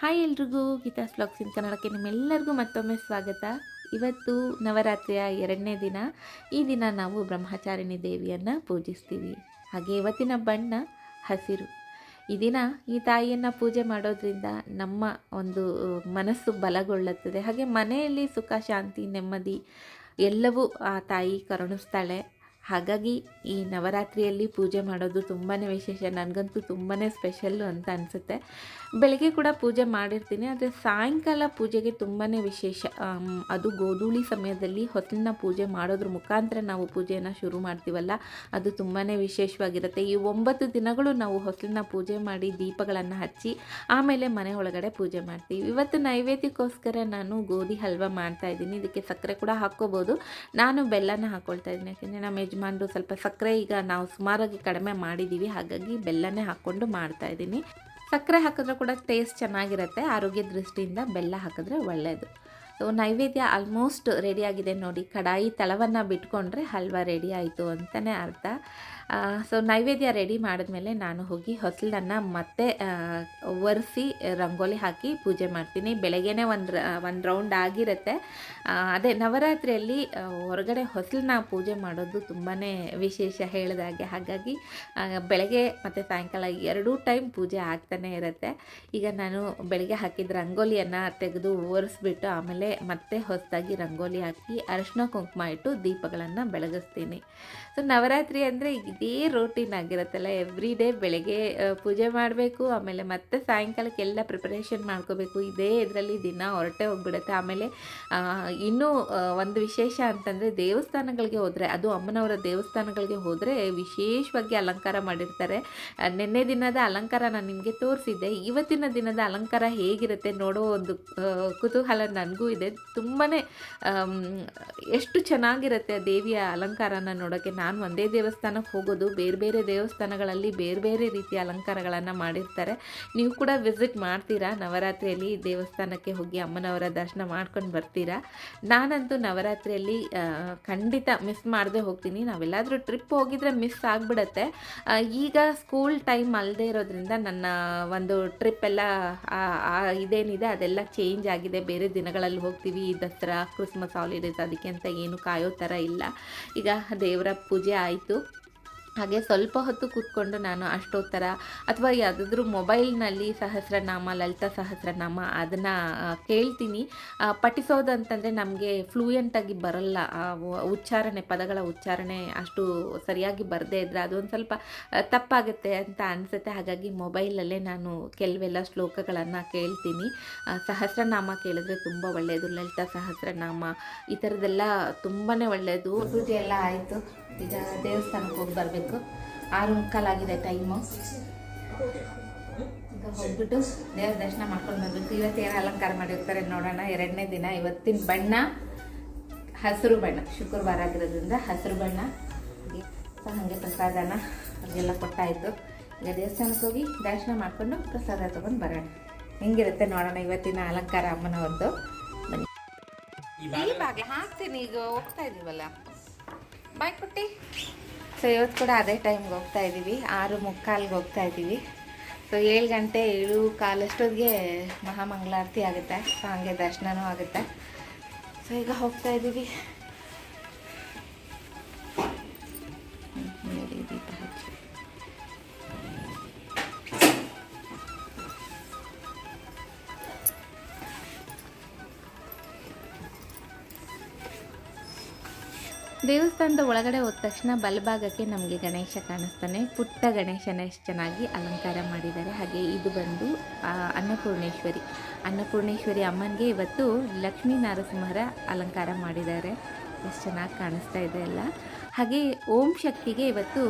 Hi ಎಲ್ರಿಗೂ Geetha's blogs ಇನ್ ಕನ್ನಡಕ್ಕೆ ನಿಮ್ಮೆಲ್ಲರಿಗೂ ಮತ್ತೊಮ್ಮೆ ಸ್ವಾಗತ. ಇವತ್ತು ನವರಾತ್ರಿಯ ಎರಡನೇ ದಿನ. ಈ ದಿನ ನಾವು ಬ್ರಹ್ಮಚಾರಿಣಿ ದೇವಿಯನ್ನು ಪೂಜಿಸ್ತೀವಿ. ಹಾಗೆ ಇವತ್ತಿನ ಬಣ್ಣ ಹಸಿರು. ಈ ದಿನ ಈ ತಾಯಿಯನ್ನು ಪೂಜೆ ಮಾಡೋದ್ರಿಂದ ನಮ್ಮ ಒಂದು ಮನಸ್ಸು ಬಲಗೊಳ್ಳುತ್ತದೆ. ಹಾಗೆ ಮನೆಯಲ್ಲಿ ಸುಖ, ಶಾಂತಿ, ನೆಮ್ಮದಿ ಎಲ್ಲವೂ ಆ ತಾಯಿ ಕರುಣಿಸ್ತಾಳೆ. ಹಾಗಾಗಿ ಈ ನವರಾತ್ರಿಯಲ್ಲಿ ಪೂಜೆ ಮಾಡೋದು ತುಂಬಾ ವಿಶೇಷ. ನನಗಂತೂ ತುಂಬಾ ಸ್ಪೆಷಲ್ಲು ಅಂತ ಅನಿಸುತ್ತೆ. ಬೆಳಗ್ಗೆ ಕೂಡ ಪೂಜೆ ಮಾಡಿರ್ತೀನಿ, ಆದರೆ ಸಾಯಂಕಾಲ ಪೂಜೆಗೆ ತುಂಬಾ ವಿಶೇಷ. ಅದು ಗೋಧೂಳಿ ಸಮಯದಲ್ಲಿ ಹೊಸಲಿನ ಪೂಜೆ ಮಾಡೋದ್ರ ಮುಖಾಂತರ ನಾವು ಪೂಜೆಯನ್ನು ಶುರು ಮಾಡ್ತೀವಲ್ಲ, ಅದು ತುಂಬಾ ವಿಶೇಷವಾಗಿರುತ್ತೆ. ಈ ಒಂಬತ್ತು ದಿನಗಳು ನಾವು ಹೊಸಲಿನ ಪೂಜೆ ಮಾಡಿ ದೀಪಗಳನ್ನು ಹಚ್ಚಿ, ಆಮೇಲೆ ಮನೆ ಒಳಗಡೆ ಪೂಜೆ ಮಾಡ್ತೀವಿ. ಇವತ್ತು ನೈವೇದ್ಯಕ್ಕೋಸ್ಕರ ನಾನು ಗೋಧಿ ಹಲ್ವಾ ಮಾಡ್ತಾ ಇದ್ದೀನಿ. ಇದಕ್ಕೆ ಸಕ್ಕರೆ ಕೂಡ ಹಾಕ್ಕೋಬೋದು. ನಾನು ಬೆಲ್ಲನ ಹಾಕ್ಕೊಳ್ತಾ ಇದ್ದೀನಿ, ಯಾಕೆಂದರೆ ನಮ್ಮ ಯಜಮಾನ್ರು ಸ್ವಲ್ಪ ಸಕ್ಕರೆ ಈಗ ನಾವು ಸುಮಾರಾಗಿ ಕಡಿಮೆ ಮಾಡಿದ್ದೀವಿ ಹಾಗಾಗಿ ಬೆಲ್ಲನೇ ಹಾಕ್ಕೊಂಡು ಮಾಡ್ತಾ ಇದ್ದೀನಿ. ಸಕ್ಕರೆ ಹಾಕಿದ್ರೆ ಕೂಡ ಟೇಸ್ಟ್ ಚೆನ್ನಾಗಿರುತ್ತೆ. ಆರೋಗ್ಯ ದೃಷ್ಟಿಯಿಂದ ಬೆಲ್ಲ ಹಾಕಿದ್ರೆ ಒಳ್ಳೆಯದು ಸೊ ನೈವೇದ್ಯ ಆಲ್ಮೋಸ್ಟ್ ರೆಡಿಯಾಗಿದೆ ನೋಡಿ. ಕಡಾಯಿ ತಳವನ್ನು ಬಿಟ್ಕೊಂಡ್ರೆ ಹಲ್ವಾ ರೆಡಿ ಆಯಿತು ಅಂತಲೇ ಅರ್ಥ. ಸೊ ನೈವೇದ್ಯ ರೆಡಿ ಮಾಡಿದ್ಮೇಲೆ ನಾನು ಹೋಗಿ ಹೊಸಲನ್ನು ಮತ್ತೆ ಒರೆಸಿ ರಂಗೋಲಿ ಹಾಕಿ ಪೂಜೆ ಮಾಡ್ತೀನಿ. ಬೆಳಗ್ಗೆನೇ ಒಂದು ಒಂದು ರೌಂಡ್ ಆಗಿರುತ್ತೆ. ಅದೇ ನವರಾತ್ರಿಯಲ್ಲಿ ಹೊರಗಡೆ ಹೊಸಲನ್ನ ಪೂಜೆ ಮಾಡೋದು ತುಂಬಾ ವಿಶೇಷ ಹೇಳಿದಾಗೆ ಹಾಗಾಗಿ ಬೆಳಗ್ಗೆ ಮತ್ತು ಸಾಯಂಕಾಲ ಎರಡೂ ಟೈಮ್ ಪೂಜೆ ಆಗ್ತಾನೆ ಇರುತ್ತೆ. ಈಗ ನಾನು ಬೆಳಗ್ಗೆ ಹಾಕಿದ ರಂಗೋಲಿಯನ್ನು ತೆಗೆದು ಒರೆಸ್ಬಿಟ್ಟು ಆಮೇಲೆ ಮತ್ತೆ ಹೊಸದಾಗಿ ರಂಗೋಲಿ ಹಾಕಿ ಅರಿಶಿನ ಕುಂಕುಮ ಇಟ್ಟು ದೀಪಗಳನ್ನು ಬೆಳಗಿಸ್ತೀನಿ. ಸೊ ನವರಾತ್ರಿ ಅಂದರೆ ಇದೇ ರೂಟೀನ್ ಆಗಿರುತ್ತಲ್ಲ. ಎವ್ರಿ ಡೇ ಬೆಳಗ್ಗೆ ಪೂಜೆ ಮಾಡಬೇಕು, ಆಮೇಲೆ ಮತ್ತೆ ಸಾಯಂಕಾಲಕ್ಕೆಲ್ಲ ಪ್ರಿಪರೇಷನ್ ಮಾಡ್ಕೋಬೇಕು. ಇದೇ ಇದರಲ್ಲಿ ದಿನ ಹೊರಟೆ ಹೋಗ್ಬಿಡುತ್ತೆ. ಆಮೇಲೆ ಇನ್ನೂ ಒಂದು ವಿಶೇಷ ಅಂತಂದರೆ ದೇವಸ್ಥಾನಗಳಿಗೆ ಹೋದರೆ, ಅದು ಅಮ್ಮನವರ ದೇವಸ್ಥಾನಗಳಿಗೆ ಹೋದರೆ ವಿಶೇಷವಾಗಿ ಅಲಂಕಾರ ಮಾಡಿರ್ತಾರೆ. ನಿನ್ನೆ ದಿನದ ಅಲಂಕಾರ ನಾನು ನಿಮಗೆ ತೋರಿಸಿದ್ದೆ. ಇವತ್ತಿನ ದಿನದ ಅಲಂಕಾರ ಹೇಗಿರುತ್ತೆ ನೋಡೋ ಒಂದು ಕುತೂಹಲ ನನಗೂ ಇದೆ. ತುಂಬಾ ಎಷ್ಟು ಚೆನ್ನಾಗಿರುತ್ತೆ ದೇವಿಯ ಅಲಂಕಾರನ ನೋಡೋಕ್ಕೆ. ನಾನು ಒಂದೇ ದೇವಸ್ಥಾನಕ್ಕೆ ಹೋಗೋದು ಬೇರೆ ಬೇರೆ ದೇವಸ್ಥಾನಗಳಲ್ಲಿ ಬೇರೆ ಬೇರೆ ರೀತಿಯ ಅಲಂಕಾರಗಳನ್ನು ಮಾಡಿರ್ತಾರೆ. ನೀವು ಕೂಡ ವಿಸಿಟ್ ಮಾಡ್ತೀರಾ? ನವರಾತ್ರಿಯಲ್ಲಿ ದೇವಸ್ಥಾನಕ್ಕೆ ಹೋಗಿ ಅಮ್ಮನವರ ದರ್ಶನ ಮಾಡ್ಕೊಂಡು ಬರ್ತೀರಾ? ನಾನಂತೂ ನವರಾತ್ರಿಯಲ್ಲಿ ಖಂಡಿತ ಮಿಸ್ ಮಾಡದೆ ಹೋಗ್ತೀನಿ. ನಾವೆಲ್ಲಾದರೂ ಟ್ರಿಪ್ ಹೋಗಿದ್ರೆ ಮಿಸ್ ಆಗಿಬಿಡತ್ತೆ. ಈಗ ಸ್ಕೂಲ್ ಟೈಮ್ ಅಲ್ಲದೆ ಇರೋದ್ರಿಂದ ನನ್ನ ಒಂದು ಟ್ರಿಪ್ ಎಲ್ಲ ಇದೇನಿದೆ, ಅದೆಲ್ಲ ಚೇಂಜ್ ಆಗಿದೆ. ಬೇರೆ ದಿನಗಳಲ್ಲಿ ಹೋಗ್ತೀವಿ. ದಸರಾ ಕ್ರಿಸ್ಮಸ್ ಹಾಲಿಡೇಸ್ ಅದಕ್ಕೆ ಅಂತ ಏನು ಕಾಯೋ ಥರ ಇಲ್ಲ. ಈಗ ದೇವರ ಪೂಜೆ ಆಯಿತು. ಹಾಗೆ ಸ್ವಲ್ಪ ಹೊತ್ತು ಕೂತ್ಕೊಂಡು ನಾನು ಅಷ್ಟೋತ್ತರ ಅಥವಾ ಯಾವುದಾದ್ರೂ ಮೊಬೈಲ್ನಲ್ಲಿ ಸಹಸ್ರನಾಮ ಲಲಿತಾ ಸಹಸ್ರನಾಮ ಅದನ್ನು ಕೇಳ್ತೀನಿ. ಆ, ಪಠಿಸೋದು ಅಂತಂದರೆ ನಮಗೆ ಫ್ಲೂಯೆಂಟಾಗಿ ಬರಲ್ಲ. ಉಚ್ಚಾರಣೆ ಪದಗಳ ಉಚ್ಚಾರಣೆ ಅಷ್ಟು ಸರಿಯಾಗಿ ಬರದೇ ಇದ್ದರೆ ಅದೊಂದು ಸ್ವಲ್ಪ ತಪ್ಪಾಗುತ್ತೆ ಅಂತ ಅನಿಸುತ್ತೆ. ಹಾಗಾಗಿ ಮೊಬೈಲಲ್ಲೇ ನಾನು ಕೆಲವೆಲ್ಲ ಶ್ಲೋಕಗಳನ್ನು ಕೇಳ್ತೀನಿ. ಸಹಸ್ರನಾಮ ಕೇಳಿದ್ರೆ ತುಂಬ ಒಳ್ಳೆಯದು ಲಲಿತಾ ಸಹಸ್ರನಾಮ ಈ ಥರದ್ದೆಲ್ಲ ತುಂಬಾ ಒಳ್ಳೆಯದು ಪೂಜೆ ಎಲ್ಲ ಆಯಿತು. ಈಗ ದೇವಸ್ಥಾನಕ್ಕೆ ಹೋಗಿ ಬರಬೇಕು. ಆರು ಮುಕ್ಕಾಲಾಗಿದೆ ಟೈಮು ಈಗ ಹೋಗ್ಬಿಟ್ಟು ದೇವ್ರ ದರ್ಶನ ಮಾಡ್ಕೊಂಡು ಬರಬೇಕು ಇವತ್ತು ಏನು ಅಲಂಕಾರ ಮಾಡಿರ್ತಾರೆ ನೋಡೋಣ. ಎರಡನೇ ದಿನ ಇವತ್ತಿನ ಬಣ್ಣ ಹಸಿರು ಬಣ್ಣ. ಶುಕ್ರವಾರ ಆಗಿರೋದ್ರಿಂದ ಹಸಿರು ಬಣ್ಣ. ಸೊ ಹಾಗೆ ಪ್ರಸಾದನ ಅವ್ರಿಗೆಲ್ಲ ಕೊಟ್ಟಾಯಿತು. ಈಗ ದೇವಸ್ಥಾನಕ್ಕೆ ಹೋಗಿ ದರ್ಶನ ಮಾಡಿಕೊಂಡು ಪ್ರಸಾದ ತೊಗೊಂಡು ಬರೋಣ. ಹೆಂಗಿರುತ್ತೆ ನೋಡೋಣ ಇವತ್ತಿನ ಅಲಂಕಾರ ಅಮ್ಮನವ್ರದ್ದು. ಬನ್ನಿ. ಈ ಬಾಗ್ಲ ಹಾಕ್ತೀನಿ. ಈಗ ಹೋಗ್ತಾ ಇದೀವಲ್ಲ? ಬಾಯ್ ಪುಟ್ಟಿ. ಸೊ ಇವತ್ತು ಕೂಡ ಅದೇ ಟೈಮ್ಗೆ ಹೋಗ್ತಾ ಇದ್ದೀವಿ ಆರು ಮುಕ್ಕಾಲ್ಗೆ ಹೋಗ್ತಾ ಇದ್ದೀವಿ ಸೊ ಏಳು ಗಂಟೆ ಏಳು ಕಾಲಷ್ಟೊತ್ತಿಗೆ ಮಹಾಮಂಗಳಾರತಿ ಆಗುತ್ತೆ. ಸೊ ಹಂಗೆ ದರ್ಶನವೂ ಆಗುತ್ತೆ. ಸೊ ಈಗ ಹೋಗ್ತಾ ಇದ್ದೀವಿ ದೇವಸ್ಥಾನದ ಒಳಗಡೆ ಹೋದ ತಕ್ಷಣ ಬಲಭಾಗಕ್ಕೆ ನಮಗೆ ಗಣೇಶ ಕಾಣಿಸ್ತಾನೆ. ಪುಟ್ಟ ಗಣೇಶನ ಎಷ್ಟು ಚೆನ್ನಾಗಿ ಅಲಂಕಾರ ಮಾಡಿದ್ದಾರೆ. ಹಾಗೆ ಇದು ಬಂದು ಅನ್ನಪೂರ್ಣೇಶ್ವರಿ. ಅನ್ನಪೂರ್ಣೇಶ್ವರಿ ಅಮ್ಮನಿಗೆ ಇವತ್ತು ಲಕ್ಷ್ಮೀ ನರಸಿಂಹರ ಅಲಂಕಾರ ಮಾಡಿದ್ದಾರೆ. ಎಷ್ಟು ಚೆನ್ನಾಗಿ ಕಾಣಿಸ್ತಾ ಇದೆ ಎಲ್ಲ. ಹಾಗೆ ಓಂ ಶಕ್ತಿಗೆ ಇವತ್ತು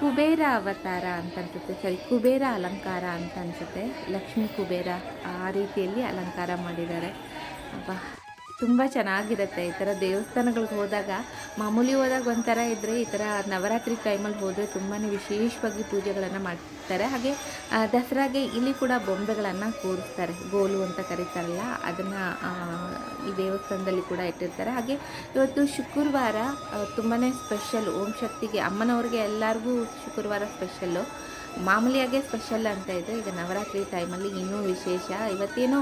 ಕುಬೇರ ಅವತಾರ ಅಂತ ಅನ್ಸುತ್ತೆ. ಸರಿ ಕುಬೇರ ಅಲಂಕಾರ ಅಂತ ಅನಿಸುತ್ತೆ. ಲಕ್ಷ್ಮೀ ಕುಬೇರ ಆ ರೀತಿಯಲ್ಲಿ ಅಲಂಕಾರ ಮಾಡಿದ್ದಾರೆ. ಅಬ್ಬಾ ತುಂಬ ಚೆನ್ನಾಗಿರುತ್ತೆ ಈ ಥರ ದೇವಸ್ಥಾನಗಳಿಗೆ ಹೋದಾಗ. ಮಾಮೂಲಿ ಹೋದಾಗ ಒಂಥರ ಇದ್ದರೆ ಈ ಥರ ನವರಾತ್ರಿ ಟೈಮಲ್ಲಿ ಹೋದರೆ ತುಂಬಾ ವಿಶೇಷವಾಗಿ ಪೂಜೆಗಳನ್ನು ಮಾಡ್ತಾರೆ. ಹಾಗೆ ದಸರಾಗೆ ಇಲ್ಲಿ ಕೂಡ ಬೊಂಬೆಗಳನ್ನು ಕೂರಿಸ್ತಾರೆ. ಗೋಲು ಅಂತ ಕರೀತಾರಲ್ಲ, ಅದನ್ನು ಈ ದೇವಸ್ಥಾನದಲ್ಲಿ ಕೂಡ ಇಟ್ಟಿರ್ತಾರೆ. ಹಾಗೆ ಇವತ್ತು ಶುಕ್ರವಾರ ತುಂಬಾ ಸ್ಪೆಷಲ್ ಓಂ ಶಕ್ತಿಗೆ, ಅಮ್ಮನವ್ರಿಗೆ ಎಲ್ಲರಿಗೂ ಶುಕ್ರವಾರ ಸ್ಪೆಷಲ್ಲು ಮಾಮೂಲಿಯಾಗೆ ಸ್ಪೆಷಲ್ ಅಂತ ಇದೆ. ಈಗ ನವರಾತ್ರಿ ಟೈಮಲ್ಲಿ ಇನ್ನೂ ವಿಶೇಷ. ಇವತ್ತೇನೋ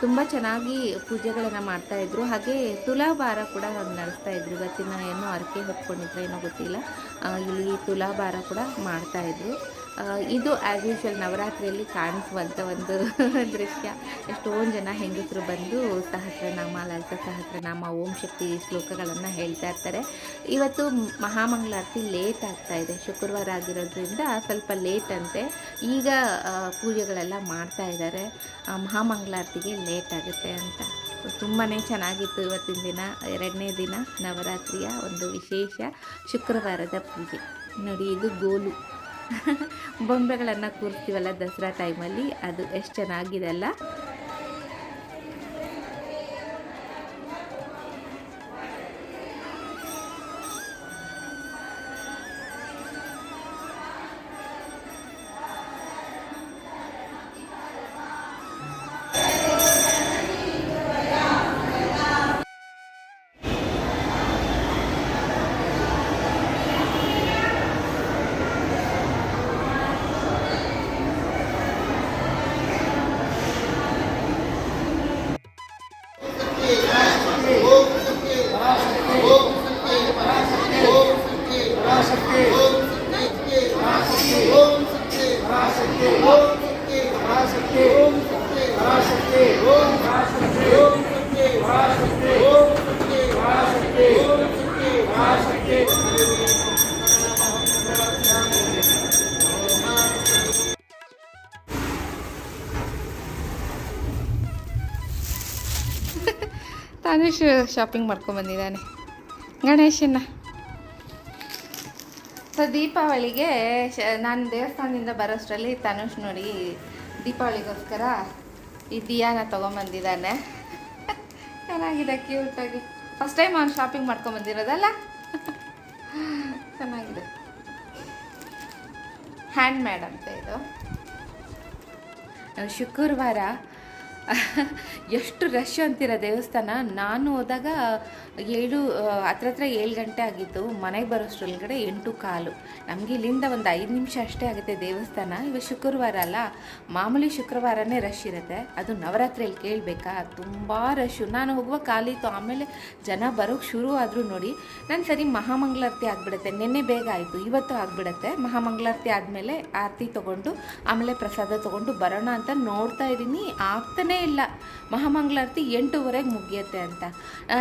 ತುಂಬ ಚೆನ್ನಾಗಿ ಪೂಜೆಗಳನ್ನು ಮಾಡ್ತಾಯಿದ್ರು ಹಾಗೆ ತುಲಾಭಾರ ಕೂಡ ನಡೆಸ್ತಾ ಇದ್ರು. ಇವತ್ತಿನ ಏನೋ ಅರಕೆ ಹೊತ್ಕೊಂಡಿದ್ರೆ ಏನೋ ಗೊತ್ತಿಲ್ಲ. ಇಲ್ಲಿ ತುಲಾಭಾರ ಕೂಡ ಮಾಡ್ತಾಯಿದ್ರು ಇದು ಆ್ಯಸ್ ಯೂಶ್ವಲ್ ನವರಾತ್ರಿಯಲ್ಲಿ ಕಾಣಿಸುವಂಥ ಒಂದು ದೃಶ್ಯ. ಎಷ್ಟೊಂದು ಜನ ಹೆಂಗಸರು ಬಂದು ಸಹಸ್ರನಾಮ, ಲಲಿತ ಸಹಸ್ರನಾಮ, ಓಂ ಶಕ್ತಿ ಶ್ಲೋಕಗಳನ್ನು ಹೇಳ್ತಾ ಇರ್ತಾರೆ. ಇವತ್ತು ಮಹಾಮಂಗಳಾರತಿ ಲೇಟ್ ಆಗ್ತಾ ಇದೆ. ಶುಕ್ರವಾರ ಆಗಿರೋದ್ರಿಂದ ಸ್ವಲ್ಪ ಲೇಟ್ ಅಂತೆ. ಈಗ ಪೂಜೆಗಳೆಲ್ಲ ಮಾಡ್ತಾ ಇದ್ದಾರೆ. ಮಹಾಮಂಗಳಾರತಿಗೆ ಲೇಟ್ ಆಗುತ್ತೆ ಅಂತ. ತುಂಬಾ ಚೆನ್ನಾಗಿತ್ತು ಇವತ್ತಿನ ದಿನ, ಎರಡನೇ ದಿನ ನವರಾತ್ರಿಯ ಒಂದು ವಿಶೇಷ ಶುಕ್ರವಾರದ ಪೂಜೆ. ನೋಡಿ, ಇದು ಗೋಲು. ಬೊಂಬೆಗಳನ್ನು ಕೂರಿಸ್ತೀವಲ್ಲ ದಸರಾ ಟೈಮಲ್ಲಿ ಅದು ಎಷ್ಟು ಚೆನ್ನಾಗಿದೆ ಅಲ್ಲ ತಾನೇಶ್ ಶಾಪಿಂಗ್ ಮಾಡ್ಕೊಂಬಂದಿದ್ದಾನೆ ಗಣೇಶನ ಸೊ ದೀಪಾವಳಿಗೆ ನಾನು ದೇವಸ್ಥಾನದಿಂದ ಬರೋಷ್ಟರಲ್ಲಿ ತನುಷ್ ನೋಡಿ ದೀಪಾವಳಿಗೋಸ್ಕರ ಈ ದಿಯಾನ ತೊಗೊಂಬಂದಿದ್ದಾನೆ. ಚೆನ್ನಾಗಿದೆ ಕ್ಯೂಟಾಗಿ ಫಸ್ಟ್ ಟೈಮ್ ಅವ್ನು ಶಾಪಿಂಗ್ ಮಾಡ್ಕೊಂಬಂದಿರೋದಲ್ಲ ಚೆನ್ನಾಗಿದೆ. ಹ್ಯಾಂಡ್ ಮೇಡ್ ಅಂತ ಇದು. ಶುಕ್ರವಾರ ಎಷ್ಟು ರಶ್ ಅಂತೀರ ದೇವಸ್ಥಾನ? ನಾನು ಹೋದಾಗ ಏಳು ಹತ್ರ ಹತ್ರ ಏಳು ಗಂಟೆ ಆಗಿತ್ತು ಮನೆಗೆ ಬರೋಷ್ಟ್ರೊಳಗಡೆ ಎಂಟು ಕಾಲು. ನಮಗೆ ಇಲ್ಲಿಂದ ಒಂದು ಐದು ನಿಮಿಷ ಅಷ್ಟೇ ಆಗುತ್ತೆ ದೇವಸ್ಥಾನ. ಇವಾಗ ಶುಕ್ರವಾರ ಅಲ್ಲ, ಮಾಮೂಲಿ ಶುಕ್ರವಾರನೇ ರಶ್ ಇರುತ್ತೆ. ಅದು ನವರಾತ್ರಿಯಲ್ಲಿ ಕೇಳಬೇಕಾ? ತುಂಬ ರಶ್ಶು ನಾನು ಹೋಗುವ ಕಾಲಿತ್ತು ಆಮೇಲೆ ಜನ ಬರೋಕ್ಕೆ ಶುರು ಆದರೂ ನೋಡಿ, ನಾನು ಸರಿ ಮಹಾಮಂಗಳಾರತಿ ಆಗಿಬಿಡುತ್ತೆ. ನಿನ್ನೆ ಬೇಗ ಆಯಿತು. ಇವತ್ತು ಆಗಿಬಿಡುತ್ತೆ. ಮಹಾಮಂಗಳಾರತಿ ಆದಮೇಲೆ ಆರತಿ ತೊಗೊಂಡು, ಆಮೇಲೆ ಪ್ರಸಾದ ತೊಗೊಂಡು ಬರೋಣ ಅಂತ ನೋಡ್ತಾ ಇದ್ದೀನಿ. ಆಗ್ತಾನೇ ಇಲ್ಲ. ಮಹಾಮಂಗಳಾರತಿ ಎಂಟೂವರೆಗೆ ಮುಗಿಯುತ್ತೆ ಅಂತ.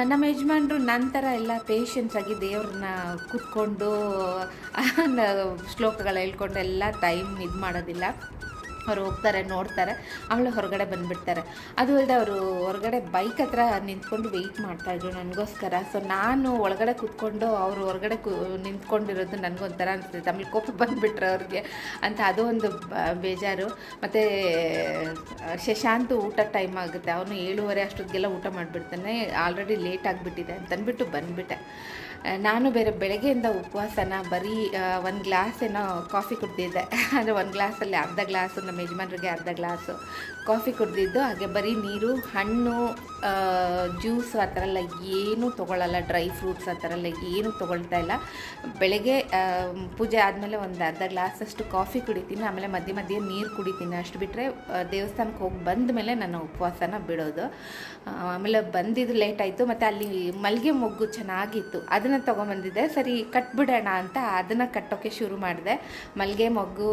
ನಮ್ಮ ಯಜಮಾನ್ರು ನಂತರ ಎಲ್ಲ ಪೇಷನ್ಸ್ ಆಗಿ ದೇವ್ರನ್ನ ಕೂತ್ಕೊಂಡು ಶ್ಲೋಕಗಳು ಹೇಳ್ಕೊಂಡು ಎಲ್ಲ ಟೈಮ್ ಇದು ಮಾಡೋದಿಲ್ಲ. ಅವ್ರು ಹೋಗ್ತಾರೆ, ನೋಡ್ತಾರೆ ಆಮೇಲೆ ಹೊರಗಡೆ ಬಂದುಬಿಡ್ತಾರೆ. ಅದು ಅಲ್ಲದೆ ಅವರು ಹೊರಗಡೆ ಬೈಕ್ ಹತ್ರ ನಿಂತ್ಕೊಂಡು ವೆಯ್ಟ್ ಮಾಡ್ತಾಯಿದ್ರು ನನಗೋಸ್ಕರ. ಸೊ ನಾನು ಒಳಗಡೆ ಕೂತ್ಕೊಂಡು ಅವರು ಹೊರಗಡೆ ಕು, ನಿಂತ್ಕೊಂಡಿರೋದು ನನಗೊಂಥರ ಅನಿಸ್ತೈತೆ. ಆಮೇಲೆ ಕೋಪ ಬಂದುಬಿಟ್ರೆ ಅವ್ರಿಗೆ ಅಂತ ಅದು ಒಂದು ಬೇಜಾರು. ಮತ್ತು, ಶಶಾಂತ್ ಊಟ ಟೈಮ್ ಆಗುತ್ತೆ. ಅವನು ಏಳುವರೆ ಅಷ್ಟೊತ್ತಿಗೆಲ್ಲ ಊಟ ಮಾಡಿಬಿಡ್ತಾನೆ. ಆಲ್ರೆಡಿ ಲೇಟ್ ಆಗಿಬಿಟ್ಟಿದೆ ಅಂತಂದ್ಬಿಟ್ಟು ಬಂದುಬಿಟ್ಟೆ. ನಾನು ಬೇರೆ ಬೆಳಗ್ಗೆಯಿಂದ ಉಪವಾಸನ, ಬರೀ ಒಂದು ಗ್ಲಾಸ್ ಏನೋ ಕಾಫಿ ಕುಡ್ದಿದ್ದೆ. ಅಂದರೆ ಒಂದು ಗ್ಲಾಸಲ್ಲಿ ಅರ್ಧ ಗ್ಲಾಸು ನಮ್ಮ ಯಜಮಾನ್ರಿಗೆ ಅರ್ಧ ಗ್ಲಾಸು ಕಾಫಿ ಕುಡ್ದಿದ್ದು. ಹಾಗೆ ಬರೀ ನೀರು, ಹಣ್ಣು ಜ್ಯೂಸು ಆ ಥರ ಎಲ್ಲ ಏನೂ ತೊಗೊಳ್ಳಲ್ಲ ಡ್ರೈ ಫ್ರೂಟ್ಸ್ ಆ ಥರ ಎಲ್ಲ ಏನೂ ತೊಗೊಳ್ತಾ ಇಲ್ಲ. ಬೆಳಗ್ಗೆ ಪೂಜೆ ಆದಮೇಲೆ ಒಂದು ಅರ್ಧ ಗ್ಲಾಸಷ್ಟು ಕಾಫಿ ಕುಡಿತೀನಿ. ಆಮೇಲೆ ಮಧ್ಯೆ ಮಧ್ಯೆ ನೀರು ಕುಡಿತೀನಿ. ಅಷ್ಟು ಬಿಟ್ಟರೆ ದೇವಸ್ಥಾನಕ್ಕೆ ಹೋಗಿ ಬಂದ ಮೇಲೆ ನಾನು ಉಪವಾಸನ ಬಿಡೋದು. ಆಮೇಲೆ ಬಂದಿದ್ದು ಲೇಟ್ ಆಯಿತು. ಮತ್ತು ಅಲ್ಲಿ ಮಲ್ಲಿಗೆ ಮೊಗ್ಗು ಚೆನ್ನಾಗಿತ್ತು. ಅದನ್ನು ತೊಗೊಂಬಂದಿದ್ದೆ. ಸರಿ, ಕಟ್ಬಿಡೋಣ ಅಂತ ಅದನ್ನು ಕಟ್ಟೋಕ್ಕೆ ಶುರು ಮಾಡಿದೆ. ಮಲ್ಲಿಗೆ ಮೊಗ್ಗು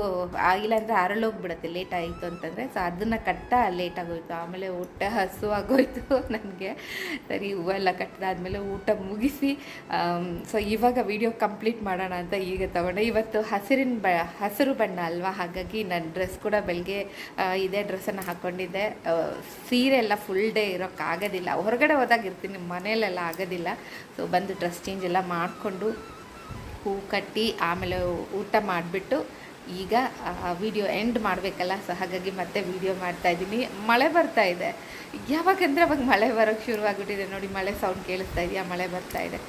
ಆಗಿಲ್ಲಾಂದರೆ ಅರಳೋಗ್ಬಿಡುತ್ತೆ ಲೇಟ್ ಆಯಿತು ಅಂತಂದರೆ. ಸೊ ಅದನ್ನು ಕಟ್ತಾ ಲೇಟ್ ಆಗೋಯ್ತು. ಆಮೇಲೆ ಊಟ ಹಸು ಆಗೋಯ್ತು ನನಗೆ. ಸರಿ ಹೂವೆಲ್ಲ ಕಟ್ಟಿದಾದ್ಮೇಲೆ ಊಟ ಮುಗಿಸಿ ಸೊ ಇವಾಗ ವಿಡಿಯೋ ಕಂಪ್ಲೀಟ್ ಮಾಡೋಣ ಅಂತ ಈಗ ತಗೊಂಡೆ. ಇವತ್ತು ಹಸಿರಿನ ಬ, ಹಸಿರು ಬಣ್ಣ ಅಲ್ವಾ? ಹಾಗಾಗಿ ನನ್ನ ಡ್ರೆಸ್ ಕೂಡ ಬೆಳಗ್ಗೆ ಇದೇ ಡ್ರೆಸ್ಸನ್ನು ಹಾಕ್ಕೊಂಡಿದ್ದೆ ಸೀರೆ ಎಲ್ಲ ಫುಲ್ ಡೇ ಇರೋಕ್ಕಾಗೋದಿಲ್ಲ. ಹೊರಗಡೆ ಹೋದಾಗ ಇರ್ತೀನಿ, ಮನೆಯಲ್ಲೆಲ್ಲ ಆಗೋದಿಲ್ಲ. ಸೊ ಬಂದು ಡ್ರೆಸ್ ಚೇಂಜ್ ಎಲ್ಲ ಮಾಡಿಕೊಂಡು ಹೂ ಕಟ್ಟಿ ಆಮೇಲೆ ಊಟ ಮಾಡಿಬಿಟ್ಟು ಈಗ ವಿಡಿಯೋ ಎಂಡ್ ಮಾಡಬೇಕಲ್ಲ? ಸೊ ಹಾಗಾಗಿ ಮತ್ತೆ ವಿಡಿಯೋ ಮಾಡ್ತಾ ಇದ್ದೀನಿ. ಮಳೆ ಬರ್ತಾ ಇದೆ. ಯಾವಾಗಂದರೆ ಅವಾಗ ಮಳೆ ಬರೋಕ್ಕೆ ಶುರುವಾಗಿಬಿಟ್ಟಿದೆ ನೋಡಿ, ಮಳೆ ಸೌಂಡ್ ಕೇಳಿಸ್ತಾ ಇದೆಯಾ? ಮಳೆ ಬರ್ತಾ ಇದೆ.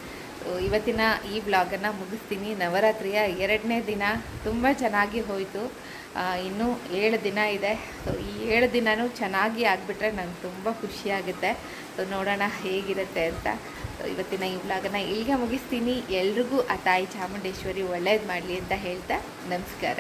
ಇವತ್ತಿನ ಈ ಬ್ಲಾಗನ್ನು ಮುಗಿಸ್ತೀನಿ. ನವರಾತ್ರಿಯ ಎರಡನೇ ದಿನ ತುಂಬ ಚೆನ್ನಾಗಿ ಹೋಯಿತು. ಇನ್ನೂ ಏಳು ದಿನ ಇದೆ. ಸೊ ಈ ಏಳು ದಿನವೂ ಚೆನ್ನಾಗಿ ಆಗಿಬಿಟ್ರೆ ನಂಗೆ ತುಂಬ ಖುಷಿಯಾಗುತ್ತೆ ಸೊ ನೋಡೋಣ ಹೇಗಿರುತ್ತೆ ಅಂತ. ಇವತ್ತಿನ ಈ ವ್ಲಾಗನ್ನ ಇಲ್ಲಿಗೆ ಮುಗಿಸ್ತೀನಿ. ಎಲ್ರಿಗೂ ಆ ತಾಯಿ ಚಾಮುಂಡೇಶ್ವರಿ ಒಳ್ಳೇದು ಮಾಡಲಿ ಅಂತ ಹೇಳ್ತಾ ನಮಸ್ಕಾರ.